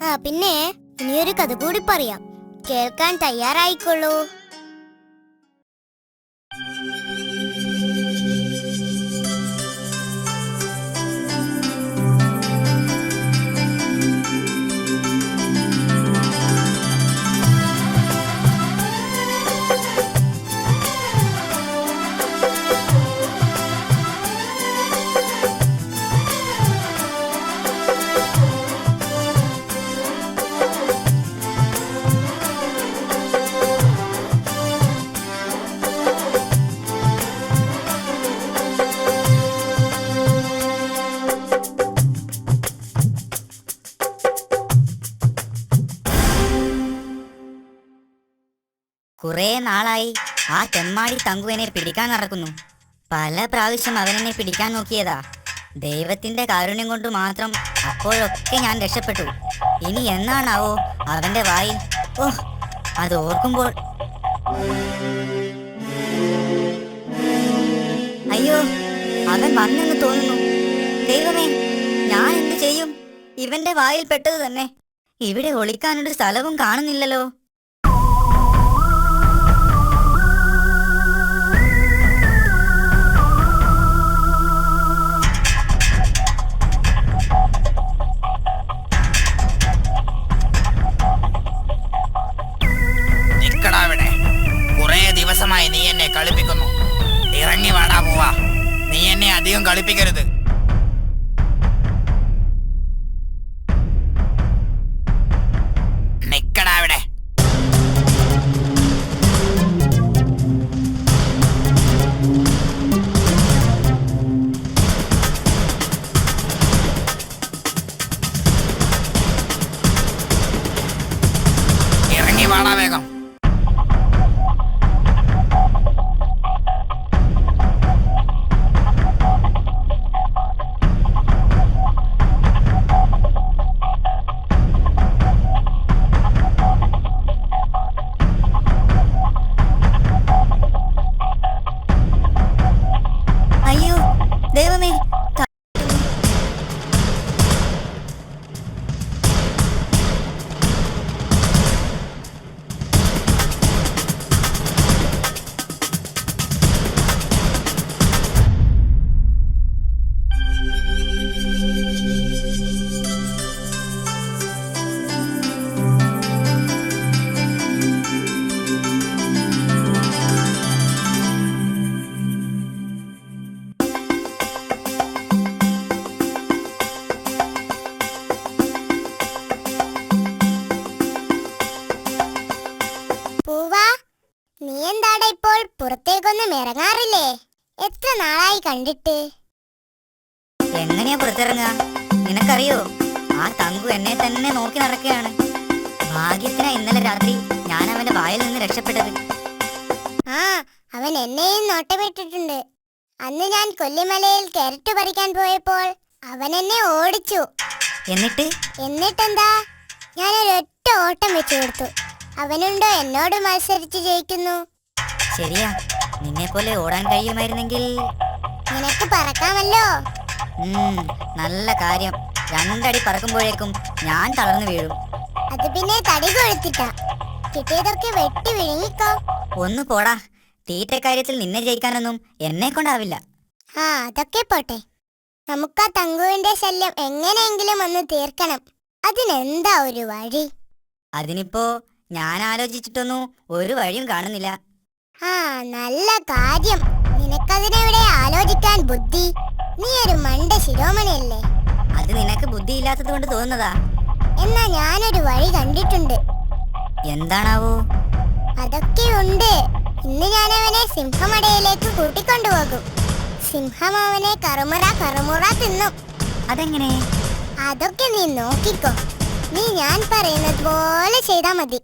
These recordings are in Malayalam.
പിന്നെ ഇനിയൊരു കഥ കൂടി പറയാം. കേൾക്കാൻ തയ്യാറായിക്കൊള്ളൂ ആ തെമ്മാടി തങ്കുവിനെ പിടിക്കാൻ നടക്കുന്നു. പല പ്രാവശ്യം അവനെന്നെ പിടിക്കാൻ നോക്കിയതാ. ദൈവത്തിന്റെ കാരുണ്യം കൊണ്ട് മാത്രം അപ്പോഴൊക്കെ ഞാൻ രക്ഷപ്പെട്ടു. ഇനി എന്നാണാവോ അവന്റെ വായിൽ? ഓ അത് ഓർക്കുമ്പോൾ. അയ്യോ അവൻ വന്നെന്ന് തോന്നുന്നു. ദൈവമേ ഞാൻ എന്ത് ചെയ്യും? ഇവന്റെ വായിൽ പെട്ടത് തന്നെ. ഇവിടെ ഒളിക്കാനൊരു സ്ഥലവും കാണുന്നില്ലല്ലോ. കണ്ടിട്ട്? എങ്ങനെയാ പുറത്തിറങ്ങുക? നിനക്കറിയോ? ആ തങ്കു എന്നെ തന്നെ നോക്കി നടക്കുകയാണ്. ഭാഗ്യത്തിനാ ഇന്നലെ രാത്രി ഞാൻ അവന്റെ വായിൽ നിന്ന് രക്ഷപ്പെട്ടത്. ആ അവൻ എന്നെയും നോട്ടമിട്ടിട്ടുണ്ട്. അന്ന് ഞാൻ കൊല്ലിമലയിൽ കരട്ട് പറിക്കാൻ പോയപ്പോൾ അവൻ എന്നെ ഓടിച്ചു. എന്നിട്ട്? എന്നിട്ടെന്താ? ഞാൻ ഒരൊറ്റ ഓട്ടം വെച്ചു കൊടുത്തു. അവനുണ്ടോ എന്നോട് മത്സരിച്ച് ജയിക്കുന്നു? ശരിയാ. നിന്നെ പോലെ ഓടാൻ കഴിയുമായിരുന്നെങ്കിൽ നിനക്ക് പറക്കാമല്ലോ? നല്ല കാര്യം. രണ്ടടി പറക്കുമ്പോഴേക്കും ഞാൻ തളർന്നു വീഴും. അത് പിന്നെ തടി കൊഴുത്തിട്ട കിട്ടിയതൊക്കെ വെട്ടി വിഴുങ്ങിക്കോ. ഒന്ന് പോടാ. തീറ്റ കാര്യത്തിൽ നിന്നെ ജയിക്കാനൊന്നും എന്നെ കൊണ്ടാവില്ല. ആ അതൊക്കെ പോട്ടെ. നമുക്ക് ആ തങ്കുവിന്റെ ശല്യം എങ്ങനെയെങ്കിലും ഒന്ന് തീർക്കണം. അതിനെന്താ ഒരു വഴി? അതിനിപ്പോ ഞാൻ ആലോചിച്ചിട്ടൊന്നും ഒരു വഴിയും കാണുന്നില്ല. ആ നല്ല കാര്യം. നിനക്കതിനെവിടെ ആലോചിക്കാൻ ബുദ്ധി? നീ ഒരു മണ്ട ശിരോമണിയല്ലേ? അത് നിനക്ക് ബുദ്ധി ഇല്ലാത്തത് കൊണ്ട് തോന്നുന്നതാ. എന്നാ ഞാനൊരു വഴി കണ്ടിട്ടുണ്ട്. എന്താണാവോ? അതൊക്കെ ഉണ്ട്. ഇന്ന് ഞാൻ അവനെ സിംഹമടയിലേക്ക് കൂട്ടിക്കൊണ്ടുപോകും. സിംഹം അവനെ കറുമുറ കറുമുറ തിന്നും. അതെങ്ങനെ? അതൊക്കെ നീ നോക്കിക്കോ. നീ ഞാൻ പറയുന്നത് പോലെ ചെയ്താൽ മതി.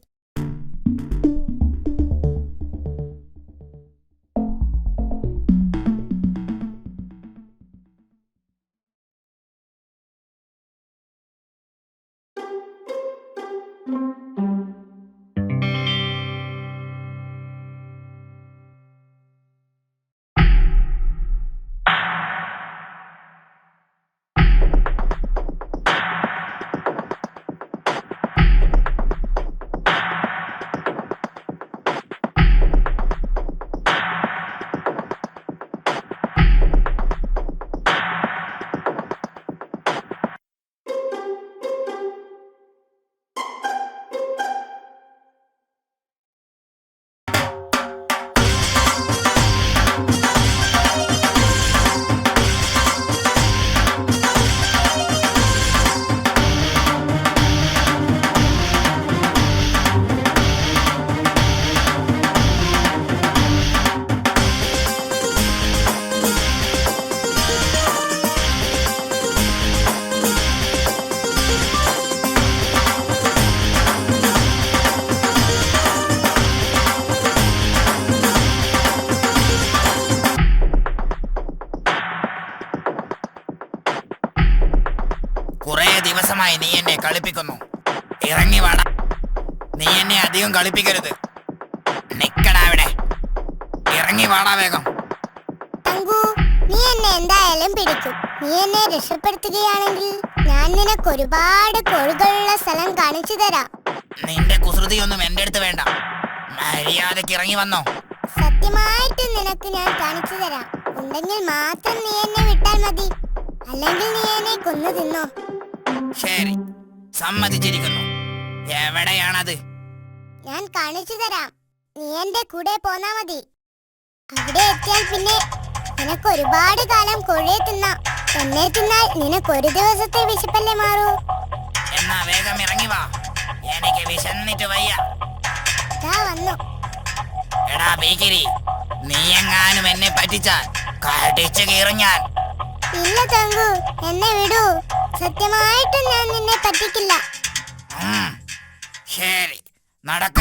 കളിപ്പിക്കുന്നു. ഇറങ്ങി വാടാ. നീ എന്നെ അധികം കളിപ്പിക്കരുത്. നിക്കടാ അവിടെ. ഇറങ്ങി വാടാ വേഗം. തങ്കു നീ എന്നെ എന്തായാലും പിടിക്കും. നീ എന്നെ രക്ഷപ്പെടുത്തുകയാണെങ്കിൽ ഞാൻ നിനക്ക് ഒരുപാട് കോഴികളുള്ള സ്ഥലം കാണിച്ചു തരാം. നിന്റെ കുസൃതിയൊന്നും എന്റെ അടുത്ത് വേണ്ട. മര്യാദയ്ക്ക് ഇറങ്ങി വന്നോ. സത്യമായിട്ട് നിനക്ക് ഞാൻ കാണിച്ചു തരാം. ഉണ്ടെങ്കിൽ മാത്രം നീ എന്നെ വിട്ടാൽ മതി. അല്ലെങ്കിൽ നീ എന്നെ കൊന്നു തിന്നോ. ശരി സമ്മതിച്ചിരിക്കുന്നു. എവിടെയാണത്? ഞാൻ കാണിച്ചു തരാം. നീ എന്റെ കൂടെ പോന്നാ മതി. അവിടെ എത്തിയാൽ പിന്നെ നിനക്ക് ഒരുപാട് കാലം കോഴിയെ തിന്നാം. എന്നെ തിന്നാൽ നിനക്ക് ഒരു ദിവസത്തെ വിശപ്പല്ലേ മാറൂ. എന്നാ വേഗം ഇറങ്ങി വാ. എനിക്ക് വിശന്നിട്ട് വയ്യ. വന്നു. എടാ ബീക്കിരി നീ എങ്ങാനും എന്നെ പറ്റിച്ചാൽ കടിച്ചു കീറും ഞാൻ. ഇല്ല തങ്കു എന്നെ വിടൂ. സത്യമായിട്ടും ഞാൻ നിന്നെ പറ്റിക്കില്ല. ശരി. നടക്ക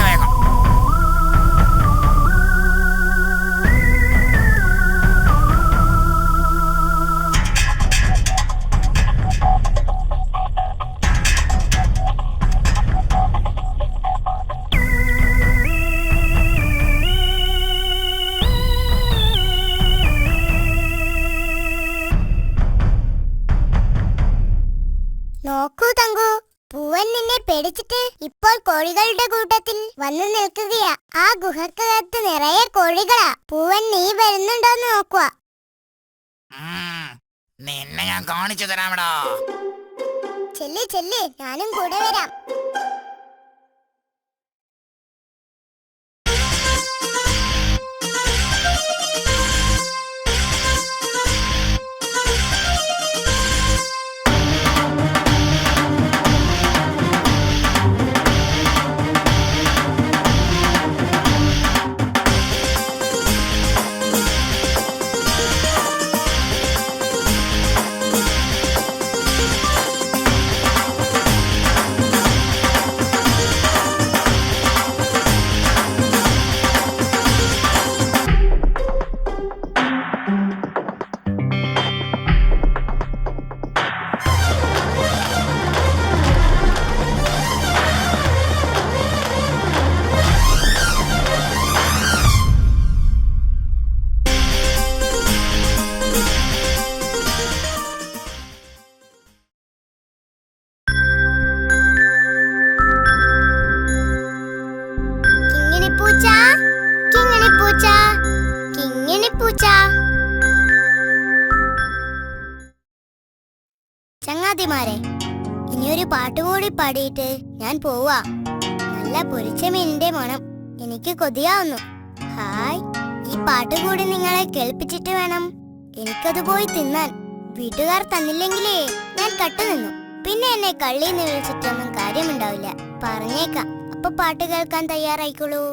കോഴികളുടെ കൂട്ടത്തിൽ വന്നു നിൽക്കുകയാ. ആ ഗുഹക്കകത്ത് നിറയെ കോഴികളാ. പൂവൻ നീ വരുന്നുണ്ടോന്ന് നോക്കുക നിന്നെ ഞാൻ കാണിച്ചു തരാമടാ ചെല്ലി ചെല്ലി. ഞാനും കൂടെ വരാം. പാടിയിട്ട് ഞാൻ പോവാ. നല്ല പൊരിച്ച മീനിന്റെ മണം. എനിക്ക് കൊതിയാവുന്നു. ഹായ്. ഈ പാട്ട് കൂടി നിങ്ങളെ കേൾപ്പിച്ചിട്ട് വേണം. എനിക്കത് പോയി തിന്നാൻ. വീട്ടുകാർ തന്നില്ലെങ്കിലേ ഞാൻ കട്ടുനിന്നു പിന്നെ എന്നെ കള്ളി നിന്ന് വിളിച്ചിട്ടൊന്നും കാര്യമുണ്ടാവില്ല. പറഞ്ഞേക്കാം. അപ്പൊ പാട്ട് കേൾക്കാൻ തയ്യാറായിക്കോളൂ.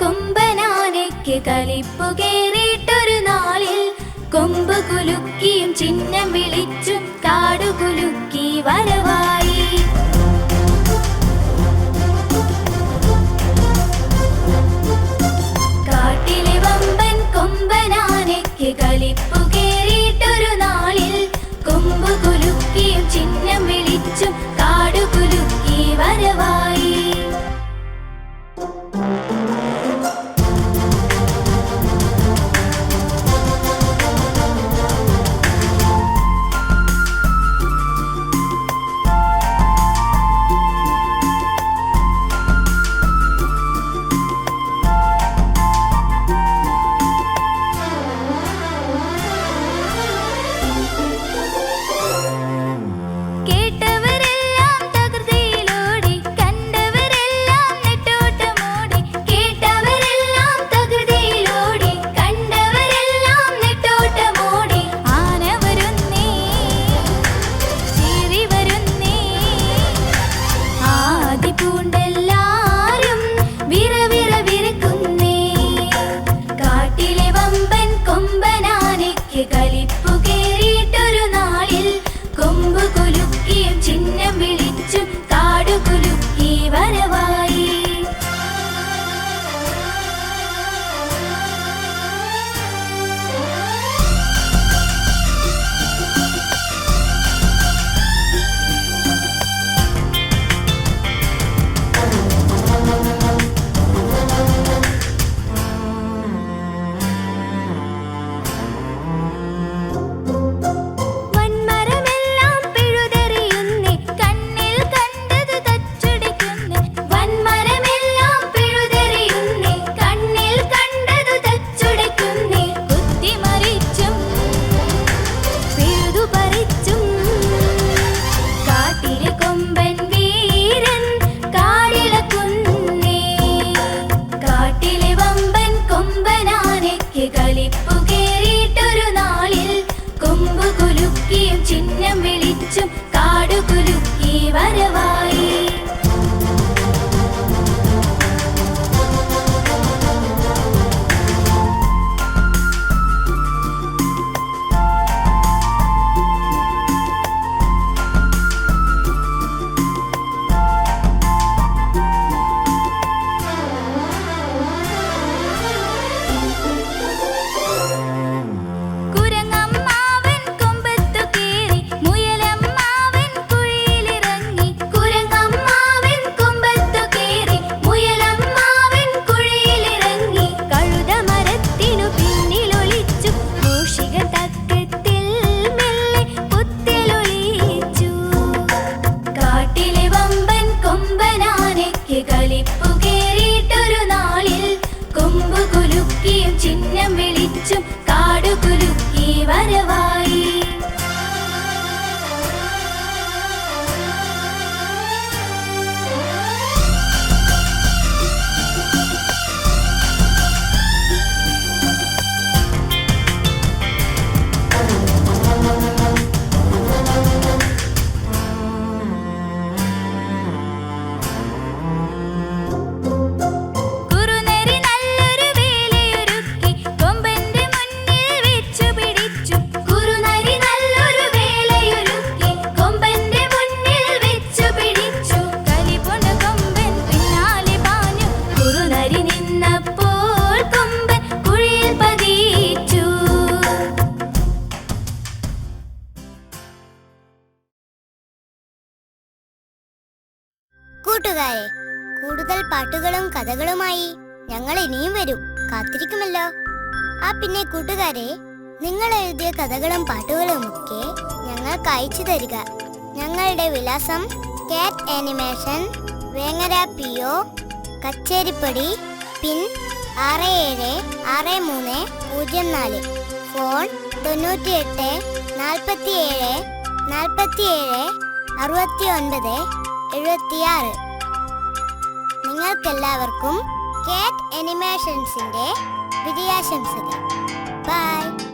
കൊമ്പനാനയ്ക്ക് കലിപ്പു കേറിയിട്ടൊരു നാളിൽ കൊമ്പ് കുലുക്കിയും ചിഹ്നം വിളിച്ചും കാടു കുലുക്കി വരവായി. കാട്ടിലെ വമ്പൻ കൊമ്പനാനയ്ക്ക് കലിപ്പു കൂട്ടുകാരെ കൂടുതൽ പാട്ടുകളും കഥകളുമായി ഞങ്ങൾ ഇനിയും വരും. കാത്തിരിക്കുമല്ലോ. ആ പിന്നെ കൂട്ടുകാരെ നിങ്ങൾ എഴുതിയ കഥകളും പാട്ടുകളും ഒക്കെ ഞങ്ങൾക്ക് അയച്ചു തരിക. ഞങ്ങളുടെ വിലാസം കാറ്റ് animation Vengara P O Kacheripadi pin ആറ് ഏഴ് ആറ് മൂന്ന് പൂജ്യം നാല് ഫോൺ തൊണ്ണൂറ്റിയെട്ട് നാൽപ്പത്തിയേഴ് നാൽപ്പത്തിയേഴ് അറുപത്തി ഒൻപത് എഴുപത്തിയാറ്. നിങ്ങൾക്കെല്ലാവർക്കും കേറ്റ് അനിമേഷൻസിന്റെ വിജയാശംസകൾ. ബൈ